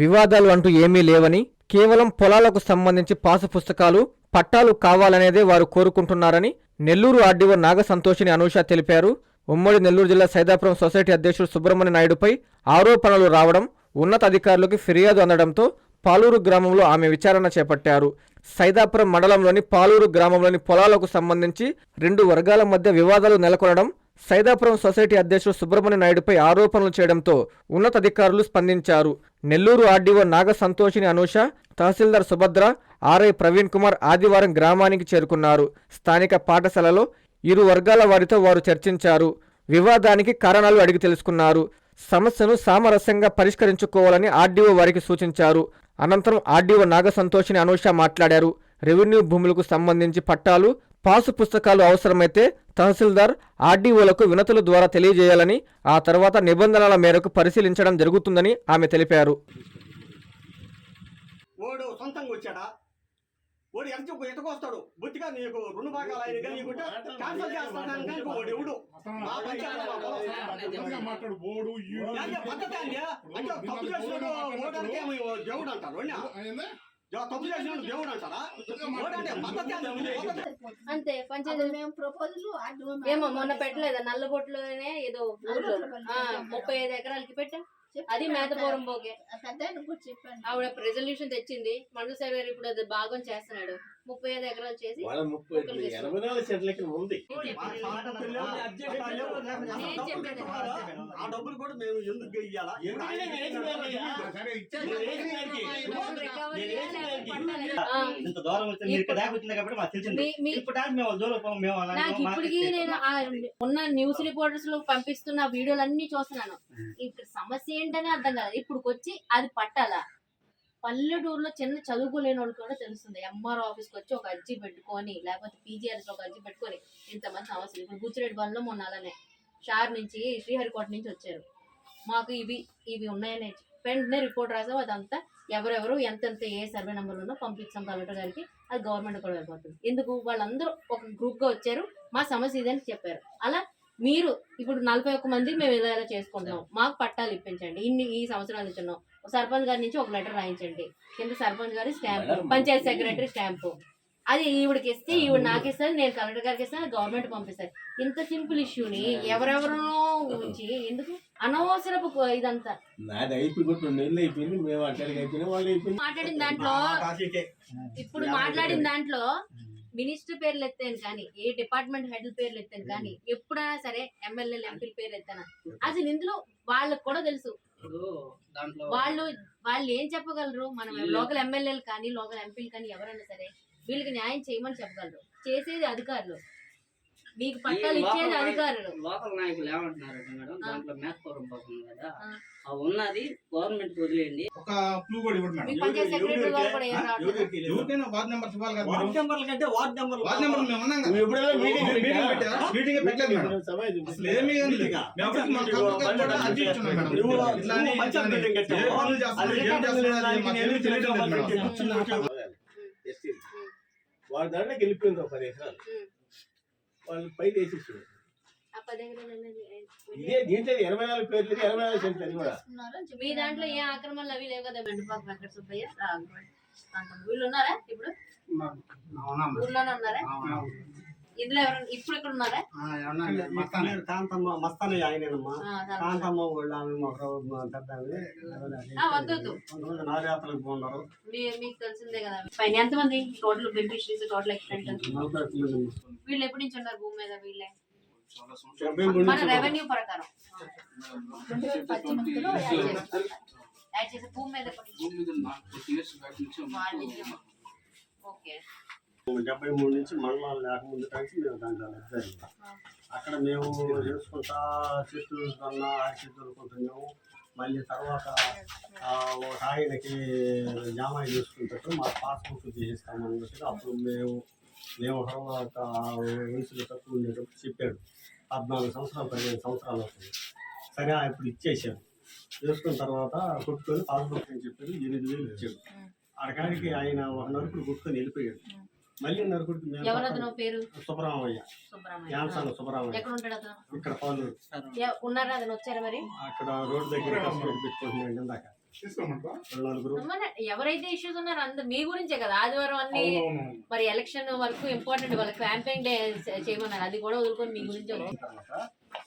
వివాదాలు అంటూ ఏమీ లేవని కేవలం పొలాలకు సంబంధించి పాసు పుస్తకాలు పట్టాలు కావాలనేదే వారు కోరుకుంటున్నారని నెల్లూరు ఆర్డీఓ నాగ సంతోషిని అనూష తెలిపారు. ఉమ్మడి నెల్లూరు జిల్లా సైదాపురం సొసైటీ అధ్యక్షుడు సుబ్రహ్మణ్య నాయుడుపై ఆరోపణలు రావడం ఉన్నతాధికారులకు ఫిర్యాదు అందడంతో పాలూరు గ్రామంలో ఆమె విచారణ చేపట్టారు. సైదాపురం మండలంలోని పాలూరు గ్రామంలోని పొలాలకు సంబంధించి రెండు వర్గాల మధ్య వివాదాలు నెలకొనడం సైదాపురం సొసైటీ అధ్యక్షుడు సుబ్రహ్మణ్య నాయుడుపై ఆరోపణలు చేయడంతో ఉన్నతాధికారులు స్పందించారు. నెల్లూరు ఆర్డీఓ నాగ సంతోషిని అనూష తహసీల్దార్ సుభద్ర ఆర్ఐ ప్రవీణ్ కుమార్ ఆదివారం గ్రామానికి చేరుకున్నారు. స్థానిక పాఠశాలలో ఇరు వర్గాల వారితో వారు చర్చించారు. వివాదానికి కారణాలు అడిగి తెలుసుకున్నారు. సమస్యను సామరస్యంగా పరిష్కరించుకోవాలని ఆర్డీఓ వారికి సూచించారు. అనంతరం ఆర్డీఓ నాగ సంతోషిని అనూష మాట్లాడారు. రెవెన్యూ భూములకు సంబంధించి పట్టాలు పాసు పుస్తకాలు అవసరమైతే తహసీల్దార్ ఆర్డీఓలకు వినతుల ద్వారా తెలియజేయాలని ఆ తర్వాత నిబంధనల మేరకు పరిశీలించడం జరుగుతుందని ఆమె తెలిపారు వాడు సొంతంగా వచ్చాడా వాడు ఎంత ఎతకొస్తాడు బుద్ధిగా నీకు రెండు భాగాలు ఆయన కానీ నీకు క్యాన్సల్ చేస్తాను కానీ వాడు ఎవడు మా పంచాయతీ మా పొలం. మాట్లాడు బోడు ఈడు ఏంటి పద్ధతి అండి అంటే తప్పు చేసినాడు ఓడానికి ఏమో దేవుడు అంటారు వాడిని. అయిందా? జా- తప్పు దేవుడు అంటారా. అంతే పంచాయతీ ఏమో మొన్న పెట్టలేదా. నల్లబొట్లోనే ఏదో ఊర్లో. ఆ, ముప్పై ఐదు ఎకరాలకి పెట్టా. అది మేతపురం పోగే పెద్ద కూడా చెప్పాను ఆవిడ రెజల్యూషన్ తెచ్చింది. మండల సర్వేర్ ఇప్పుడు అది భాగం చేస్తున్నాడు. ముప్పై ఐదు ఎకరాలు చేసి ఎనభై నాలుగు ఉంది. ఆ డబ్బులు కూడా మేము ఎందుకు ఇయ్యాలా? ఇంత దూరం ఇక్కడ దాకా వచ్చింది కాబట్టి మాకు తెలిసింది. ఇప్పుడు మేము దూరం మేము నాకు ఇప్పటికీ తెలిసింది. నేను ఆ ఉన్న న్యూస్ రిపోర్టర్స్లో పంపిస్తున్న వీడియోలు అన్ని చూస్తున్నాను ఇక్కడ సమస్య ఏంటనే అర్థం కాదు ఇప్పుడు వచ్చి అది పట్టాలా? పల్లెటూరులో చిన్న చదువుకోలేని వాళ్ళు కూడా తెలుస్తుంది. ఎంఆర్ ఆఫీస్కి వచ్చి ఒక అర్జీ పెట్టుకొని లేకపోతే పీజీఆర్ఎస్ ఒక అర్జీ పెట్టుకొని ఇంతమంది సమస్యలు ఇప్పుడు గుచ్చిరెడ్డి వాళ్ళలో మొన్న అలానే షార్ నుంచి శ్రీహరికోట నుంచి వచ్చారు. మాకు ఇవి ఇవి ఉన్నాయని వెంటనే రిపోర్ట్ రాసాం అదంతా ఎవరెవరు ఎంతెంత ఏ సర్వే నెంబర్ ఉన్నో పంపించాం కలెక్టర్ గారికి. అది గవర్నమెంట్ కూడా వెళ్ళిపోతుంది. ఎందుకు? వాళ్ళందరూ ఒక గ్రూప్గా వచ్చారు. మా సమస్య ఇదని చెప్పారు. అలా మీరు ఇప్పుడు నలభై ఒక్క మంది మేము ఇలా ఇలా చేసుకుంటున్నాం. మాకు పట్టాలు ఇప్పించండి. ఇన్ని ఈ సంవత్సరాలు ఇచ్చున్నాం. సర్పంచ్ గారి నుంచి ఒక లెటర్ రాయించండి. కింద సర్పంచ్ గారి స్టాంప్ పంచాయత్ సెక్రటరీ స్టాంపు. అది ఈవిడకి ఇస్తే ఈవిడ నాకు ఇస్తుంది నేను కలెక్టర్ గారికి ఇస్తాను గవర్నమెంట్ పంపిస్తారు. ఇంత సింపుల్ ఇష్యూని ఎవరెవరో ఉంచి ఎందుకు? అనవసరపు ఇదంతా. మాట్లాడిన దాంట్లో. ఇప్పుడు మాట్లాడిన దాంట్లో మినిస్టర్ పేర్లు ఎత్తాను కానీ ఏ డిపార్ట్మెంట్ హెడ్ పేర్లు ఎత్తాను కానీ ఎప్పుడైనా సరే ఎమ్మెల్యేలు ఎంపీల పేర్లు ఎత్తాను? అసలు ఇందులో వాళ్ళకి కూడా తెలుసు. ఇప్పుడు దాంట్లో వాళ్ళు వాళ్ళు ఏం చెప్పగలరు? మనం లోకల్ ఎమ్మెల్యేలు కానీ లోకల్ ఎంపీలు కానీ ఎవరైనా సరే వీళ్ళకి న్యాయం చేయమని చెప్పగలరు. చేసేది అధికారులు. మీకు పట్టాలు ఇచ్చేది అధికారులు లోకల్ నాయకులు ఏమంటున్నారంటే మేడం. దాంట్లో మేకపోవడం పోతుంది కదా ఆ. ఆ ఉన్నది గవర్నమెంట్ వదిలేయండి ఒక క్లూ కూడా ఇవ్వండి మేడం మీకు పంచాయత్ సెక్రటరీ గారు కూడా ఏం రావట్లేదు ఎవరికి తెలియదు. ఎవరికైనా వార్డ్ నెంబర్స్ ఇవ్వాలి కదా వార్డు మీరు. నెంబర్ల కంటే వార్డు నెంబర్లు వార్డ్ నెంబర్ మేము ఉన్నాం కదా నువ్వు ఎప్పుడైనా మీటింగ్ మీరు మీటింగ్ పెట్టారా మీటింగ్ పెట్టలేదు మేడం సమాజం అసలు ఏమీ ఏం లేదు. మీటింగా? మేము అప్పటికి మా కలెక్టర్ గారు కూడా అర్జీ ఇచ్చున్నాం మేడం. నువ్వు ఇట్లా అని, నువ్వు ఇట్లా అని. పంచాయతీ మీటింగ్ ఏ కట్టావా? పనులు చేస్తున్నారు, అది ఏం చేస్తున్నారు అది మాకు ఏమీ తెలియడం లేదు మేడం. కూర్చుని ఎస్టీ వాడి దాంట్లోకి వెళ్ళిపోయింది ఒక పది ఎకరాలు వాళ్ళు పైన వేసేసారు ఇదే దీంట్లో ఎనభై నాలుగు పేర్లు ఎనభై నాలుగు సెంట్లు అది కూడా. మీ దాంట్లో ఏ ఆక్రమణలు అవి లేవు కదా బండిపాక వెంకట సుబ్బయ్య వీళ్ళు ఉన్నారా ఇప్పుడు? ఊర్లోనే ఉన్నారా? ఇందులో ఎవరైనా ఇప్పుడు ఇక్కడ ఉన్నారా? కాంతమ్మ మస్తానే ఆయనేనమ్మా. ఆ, సరే. కాంతమ్మ వాళ్ళు ఆమె. కొంతమంది నారయాత్రలకు పోన్నారు. మీకు తెలిసిందే కదా. పైన ఎంతమంది టోటల్ బెనిఫిషరీస్ టోటల్ ఎక్స్టెంట్. వీళ్ళు ఎప్పటి నుంచి ఉన్నారు భూమి మీద వీళ్ళే? మన రెవెన్యూ ప్రకారం. యాడ్ చేసే భూమి మీద. ఓకే. డెబ్బై మూడు నుంచి మండలాలు లేకముందు కలిసి మేము దాంట్లో అక్కడ మేము చేసుకుంటా చెట్లు కన్నా ఆ చెట్టు మళ్ళీ తర్వాత ఒక ఆయనకి జామాయి చేసుకుంటారు మా పాస్బుక్ చేయిస్తామన్నట్టుగా అప్పుడు మేము మేము తర్వాత వయసులో తక్కువ ఉండేటప్పుడు చెప్పాడు పద్నాలుగు సంవత్సరాలు పదిహేను సంవత్సరాలు అవుతుంది. సరే ఇప్పుడు ఇచ్చేసాడు చేసుకున్న తర్వాత కొట్టుకొని పాస్బుక్ అని చెప్పారు. ఎనిమిది వేలు ఇచ్చాడు అక్కడికి ఆయన ఒక నరుకుడు కొట్టుకొని వెళ్ళిపోయాడు మళ్ళీ నరుకుడికి మేము ఎవరు అతను పేరు? సుబ్రహ్మయ్య ఎక్కడ ఉంటాడు అతను? ఇక్కడ పాలు. ఉన్నారా? అతను వచ్చారా మరి? అక్కడ రోడ్డు దగ్గర పెట్టుకుంటున్నాడు ఇందాక. ఎవరైతే ఇష్యూస్ ఉన్నారో అందరు మీ గురించే కదా. ఆదివారం అన్ని మరి ఎలక్షన్ వరకు ఇంపార్టెంట్ వాళ్ళకి క్యాంపెయిన్ డే చేయమన్నారు. అది కూడా వదులుకొని మీ గురించి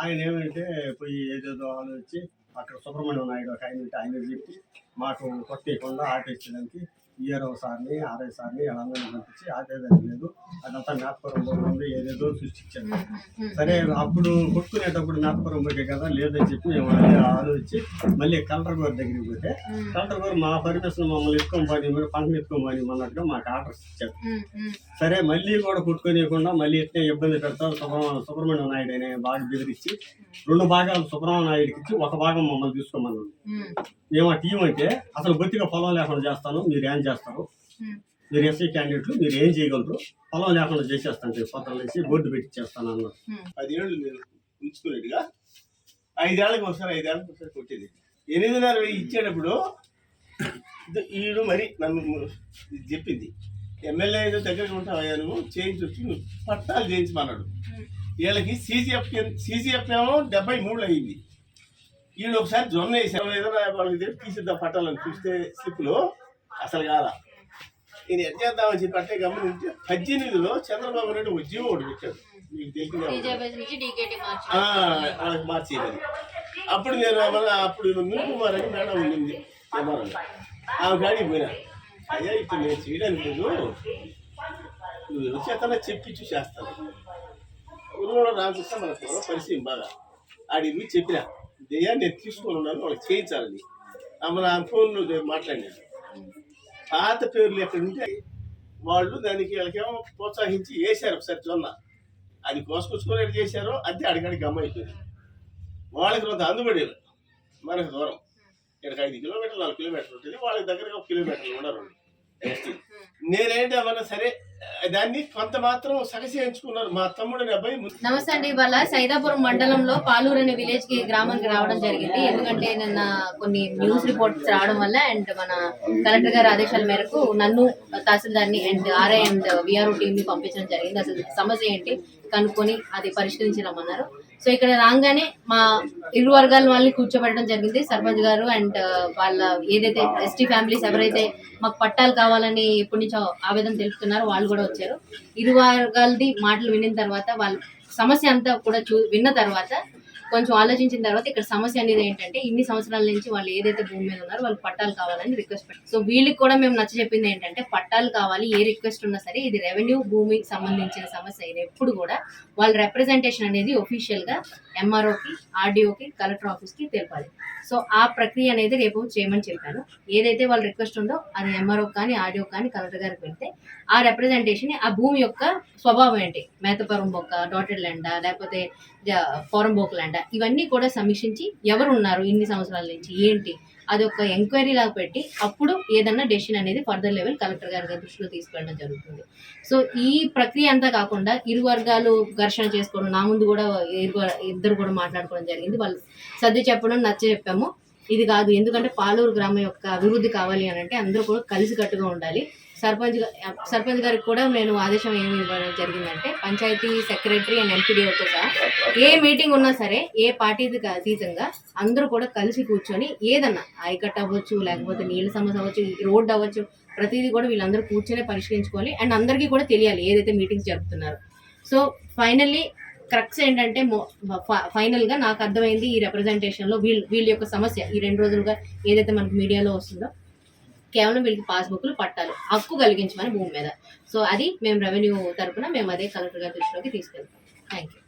ఆయన ఏమంటే పోయి ఏదేదో ఆలోచించి అక్కడ సుబ్రహ్మణ్యం నాయుడు ఒక ఆయన ఆయన చెప్పి మాకు కొట్టేయకుండా ఆపేసేదానికి ఈఆర్ఓ సార్ని ఆర్ఐ సార్ని వాళ్ళందరినీ పంపించి ఆపేదానికి లేదు అదంతా జ్ఞాపకం ఉంది ఏదేదో సృష్టించారు సరే అప్పుడు కొట్టుకునేటప్పుడు జ్ఞాపకం పోతే కదా లేదని చెప్పి మేము ఆలోచించి మళ్ళీ కలెక్టర్ గారి దగ్గరికి పోతే కలెక్టర్ గారు మా పర్మిషన్ మమ్మల్ని ఎత్తుకొని పోని మీరు పంటను ఎత్తుకొని పోని అన్నట్టుగా మాకు ఆర్డర్స్ ఇచ్చారు. ఉమ్, ఉమ్, సరే మళ్ళీ కూడా కొట్టుకోనియకుండా మళ్ళీ ఎట్నే ఇబ్బంది పెడతారు సుబ్రహ్మణ్యం సుబ్రహ్మణ్యం నాయుడు అనే బాగా బెదిరించి రెండు భాగాలు సుబ్రహ్మణ్యం నాయుడుకి ఇచ్చి ఒక భాగం మమ్మల్ని తీసుకోమన్నాడు. మేము ఆ టీం అయితే అసలు బొత్తిగా పొలం లేకుండా చేస్తాను మీరు ఏం చేస్తారు. మీరు ఎస్సీ క్యాండిడేట్లు మీరు ఏం చేయగలరు? పొలం లేకుండా చేసేస్తాను పత్రాలు వేసి బోర్డు పెట్టిచ్చేస్తాను అన్నారు. పదేళ్ళు నేను ఉంచుకునేట్టుగా ఐదేళ్ళకి ఒకసారి ఐదేళ్ళకి ఒకసారి కొట్టేది. ఎనిమిదిన్నర వెయ్యి ఇచ్చేటప్పుడు ఈడు మరి నన్ను చెప్పింది. ఎమ్మెల్యే ఏదో దగ్గరికి ఉంటావయ్యా నువ్వు చేయించొచ్చు నువ్వు పట్టాలు చేయించమన్నాడు. వీళ్ళకి సీజీఎఫ్ సీజీఎఫ్ ఏమో డెబ్బై మూడు అయింది. వీళ్ళు ఒకసారి జొన్న వేసారు. ఏదైనా వాళ్ళకి తీసిద్దాం పట్టాలని చూస్తే స్లిప్లో అసలు కాల నేను ఎట్ చేద్దామని చెప్పి అంటే గమనించి. పద్దెనిమిదిలో చంద్రబాబు నాయుడు ఉద్యోగం ఒకటి పెట్టాడు. మీకు తెలిసిందే ఉంటుంది. టీజేపీఎస్ నుంచి డీకేటీ మార్చి. ఆ, వాళ్ళకి మార్చేయమని. అప్పుడు నేను మళ్ళీ అప్పుడు నూరు కుమార్ అని మేడం ఉండింది. ఎంఆర్ఓ. ఆమె కాడికి పోయినా. అయ్యా ఇప్పుడు నేను చేయడానికి లేదు. నువ్వు ఎవరి చేతనా చెప్పించు చేస్తాను. ఊరులో రామకృష్ణ మన పరిచయం బాగా. ఆడికి పోయి చెప్పిన. దయ్యా నేను తీసుకొని ఉన్నాను వాళ్ళకి చేయించాలని. ఆమె నా ఫోన్లో మాట్లాడినాను పాత పేర్లు ఎక్కడ ఉంటే వాళ్ళు దానికి వాళ్ళకేమో ప్రోత్సహించి వేశారు ఒకసారి జొన్న అది కోసుకొచ్చుకొని ఎట్లా చేశారో అంతే అడిగడికి గమ్మ అయిపోయింది. వాళ్ళకి కొంత అందుబడి మనకు దూరం. ఇక్కడికి ఐదు కిలోమీటర్లు నాలుగు కిలోమీటర్లు ఉంటుంది. వాళ్ళకి దగ్గరగా ఒక కిలోమీటర్లు ఎస్టీ నేనేంటి అవ్వనా సరే దాన్ని కొంత మాత్రం సగసేయించుకున్నారు మా తమ్ముడు అబ్బాయి నమస్తే అండి. ఇవాళ సైదాపురం మండలంలో పాలూరు అనే విలేజ్కి గ్రామానికి రావడం జరిగింది. ఎందుకంటే నిన్న కొన్ని న్యూస్ రిపోర్ట్స్ రావడం వల్ల అండ్ మన కలెక్టర్ గారి ఆదేశాల మేరకు నన్ను తహసీల్దార్ని అండ్ ఆర్ఐ అండ్ విఆర్ఓ టీమ్ని పంపించడం జరిగింది. అసలు సమస్య ఏంటి? కనుక్కొని అది పరిష్కరించమన్నారు సో ఇక్కడ రాగానే మా ఇరు వర్గాల వాళ్ళని కూర్చోబెట్టడం జరిగింది. సర్పంచ్ గారు అండ్ వాళ్ళ ఏదైతే ఎస్టీ ఫ్యామిలీస్ ఎవరైతే మాకు పట్టాలు కావాలని ఎప్పటి నుంచో ఆవేదన తెలుపుతున్నారో వాళ్ళు కూడా వచ్చారు. ఇరు వర్గాలది మాటలు వినిన తర్వాత వాళ్ళ సమస్య అంతా కూడా చూ విన్న తర్వాత కొంచెం ఆలోచించిన తర్వాత ఇక్కడ సమస్య అనేది ఏంటంటే ఇన్ని సంవత్సరాల నుంచి వాళ్ళు ఏదైతే భూమి మీద ఉన్నారో వాళ్ళు పట్టాలు కావాలని రిక్వెస్ట్ పెట్టారు. సో వీళ్ళకి కూడా మేము నచ్చ చెప్పింది ఏంటంటే పట్టాలు కావాలి ఏ రిక్వెస్ట్ ఉన్నా సరే ఇది రెవెన్యూ భూమికి సంబంధించిన సమస్య. ఇది ఎప్పుడు కూడా వాళ్ళ రిప్రజెంటేషన్ అనేది ఒఫీషియల్గా ఎంఆర్ఓకి ఆర్డీఓకి కలెక్టర్ ఆఫీస్కి తెలపాలి. సో ఆ ప్రక్రియ అనేది రేపు చేయమని చెప్పాను. ఏదైతే వాళ్ళ రిక్వెస్ట్ ఉందో అది ఎంఆర్ఓ కానీ ఆర్డీఓ కానీ కలెక్టర్ గారికి వెళ్తే ఆ రిప్రజెంటేషన్ ఆ భూమి యొక్క స్వభావం ఏంటి? మేతపురం బొక్క డాటెడ్ ల్యాండా లేకపోతే ఫారం బోక్ ల్యాండ్ ఇవన్నీ కూడా సమీక్షించి ఎవరు ఉన్నారు ఇన్ని సంవత్సరాల నుంచి? ఏంటి? అది ఒక ఎంక్వైరీ లాగా పెట్టి అప్పుడు ఏదన్నా డెసిషన్ అనేది ఫర్దర్ లెవెల్ కలెక్టర్ గారి దృష్టిలో తీసుకెళ్ళడం జరుగుతుంది. సో ఈ ప్రక్రియ అంతా కాకుండా ఇరు వర్గాలు ఘర్షణ చేసుకోవడం నా ముందు కూడా ఇద్దరు కూడా మాట్లాడుకోవడం జరిగింది. వాళ్ళు సర్ది చెప్పడం నచ్చ చెప్పాము. ఇది కాదు. ఎందుకంటే పాలూరు గ్రామం యొక్క అభివృద్ధి కావాలి అని అంటే అందరూ కూడా కలిసికట్టుగా ఉండాలి. సర్పంచ్ సర్పంచ్ గారికి కూడా నేను ఆదేశం ఏమి ఇవ్వడం జరిగిందంటే పంచాయతీ సెక్రటరీ అండ్ ఎంపీడీఓతో సహా ఏ మీటింగ్ ఉన్నా సరే ఏ పార్టీది అతీతంగా అందరూ కూడా కలిసి కూర్చొని ఏదన్నా ఐకట్ అవ్వచ్చు లేకపోతే నీళ్ళ సమస్య అవ్వచ్చు రోడ్ అవ్వచ్చు ప్రతిదీ కూడా వీళ్ళందరూ కూర్చొని పరిష్కరించుకోవాలి. అండ్ అందరికీ కూడా తెలియాలి ఏదైతే మీటింగ్స్ జరుపుతున్నారో. సో ఫైనల్లీ క్రక్స్ ఏంటంటే ఫైనల్గా నాకు అర్థమైంది ఈ రిప్రజెంటేషన్లో వీళ్ళ వీళ్ళ యొక్క సమస్య ఈ రెండు రోజులుగా ఏదైతే మనకు మీడియాలో వస్తుందో. కేవలం వీళ్ళకి పాస్బుక్లు పట్టాలి. హక్కు కలిగించమని భూమి మీద. సో అది మేము రెవెన్యూ తరపున మేము అదే కలెక్టర్ గారి దృష్టిలోకి తీసుకెళ్తాం. Thank you